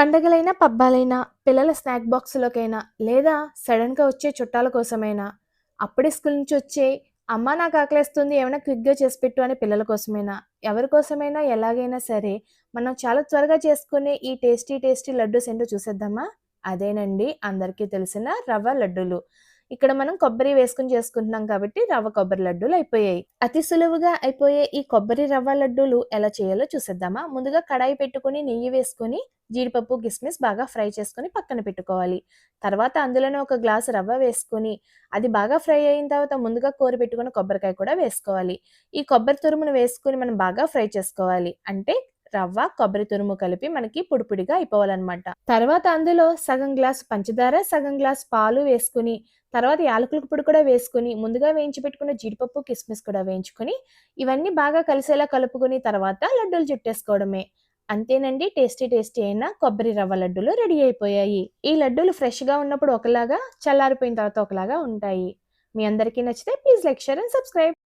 పండగలైనా, పబ్బాలైనా, పిల్లల స్నాక్ బాక్సులకైనా లేదా సడన్గా వచ్చే చుట్టాల కోసమైనా, అప్పుడే స్కూల్ నుంచి వచ్చే "అమ్మ నాకు ఆకలేస్తుంది ఏమైనా క్విక్‌గా చేసి పెట్టు" అనే పిల్లల కోసమైనా, ఎవరి కోసమైనా ఎలాగైనా సరే, మనం చాలా త్వరగా చేసుకునే ఈ టేస్టీ టేస్టీ లడ్డూస్ ఏంటో చూసేద్దామా? అదేనండి అందరికీ తెలిసిన రవ్వ లడ్డూలు. ఇక్కడ మనం కొబ్బరి వేసుకొని చేసుకుంటున్నాం కాబట్టి రవ్వ కొబ్బరి లడ్డూలు అయిపోయాయి. అతి సులువుగా అయిపోయే ఈ కొబ్బరి రవ్వ లడ్డూలు ఎలా చేయాలో చూసేద్దామా? ముందుగా కడాయి పెట్టుకొని నెయ్యి వేసుకొని జీడిపప్పు, కిస్మిస్ బాగా ఫ్రై చేసుకుని పక్కన పెట్టుకోవాలి. తర్వాత అందులోనే ఒక గ్లాసు రవ్వ వేసుకొని, అది బాగా ఫ్రై అయిన తర్వాత ముందుగా కోరి పెట్టుకున్న కొబ్బరికాయ కూడా వేసుకోవాలి. ఈ కొబ్బరి తురుమును వేసుకొని మనం బాగా ఫ్రై చేసుకోవాలి. అంటే రవ్వ, కొబ్బరి తురుము కలిపి మనకి పుడిపుడిగా అయిపోవాలన్నమాట తర్వాత అందులో సగం గ్లాసు పంచదార, సగం గ్లాసు పాలు వేసుకుని తర్వాత యాలకుల పొడి కూడా వేసుకొని, ముందుగా వేయించి పెట్టుకున్న జీడిపప్పు, కిస్మిస్ కూడా వేయించుకొని, ఇవన్నీ బాగా కలిసేలా కలుపుకుని తర్వాత లడ్డూలు చుట్టేసుకోవడమే. అంతేనండి టేస్టీ టేస్టీ అయిన కొబ్బరి రవ్వ లడ్డూలు రెడీ అయిపోయాయి. ఈ లడ్డూలు ఫ్రెష్‌గా ఉన్నప్పుడు ఒకలాగా, చల్లారిపోయిన తర్వాత ఒకలాగా ఉంటాయి. మీ అందరికీ నచ్చితే please like, share and subscribe.